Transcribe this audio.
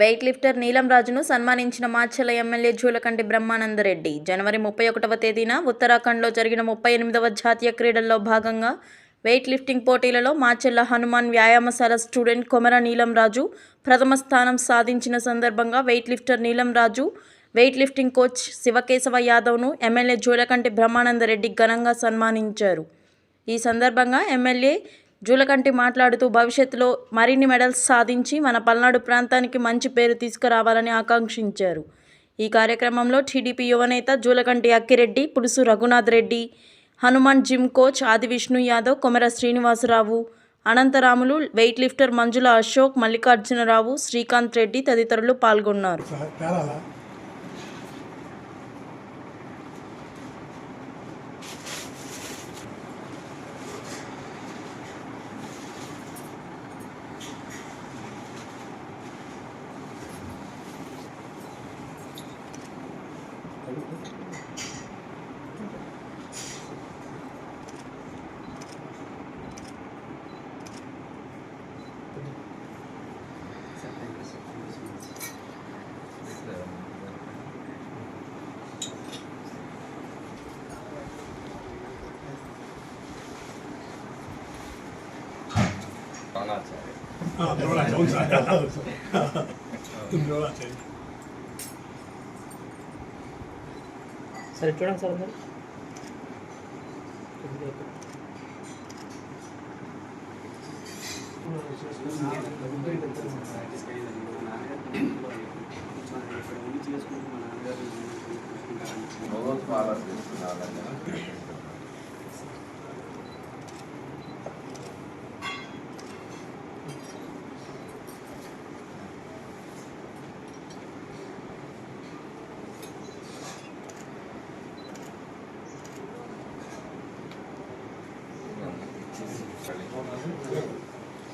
Wait lifter Neelam రాజును సన్మానించిన Macherla MLA Julakanti Brahmananda Reddy. జనవరి ముప్పై ఒకటవ తేదీన ఉత్తరాఖండ్లో జరిగిన ముప్పై ఎనిమిదవ జాతీయ క్రీడల్లో భాగంగా వెయిట్ లిఫ్టింగ్ పోటీలలో మాచెల్ల హనుమాన్ వ్యాయామశాల స్టూడెంట్ కొమర నీలం రాజు ప్రథమ స్థానం సాధించిన సందర్భంగా weight lifter Neelam Raju weight lifting coach Shiva Keshava యాదవ్ను MLA Julakanti Brahmananda Reddy ఘనంగా సన్మానించారు. ఈ సందర్భంగా ఎమ్మెల్యే జూలకంటి మాట్లాడుతూ భవిష్యత్తులో మరిన్ని మెడల్స్ సాధించి మన పల్నాడు ప్రాంతానికి మంచి పేరు తీసుకురావాలని ఆకాంక్షించారు. ఈ కార్యక్రమంలో టీడీపీ యువనేత Julakanti Akkireddy Pulusu Raghunath Reddy Hanuman gym coach Adi Vishnu Yadav Komara Srinivasarao Anantharamulu weight lifter Manjula Ashok Mallikarjunarao Srikanth Reddy తదితరులు పాల్గొన్నారు. Tunggu saja. సరే చూడండి సార్ అందరు రోజు ఫాలో చేస్తున్నాను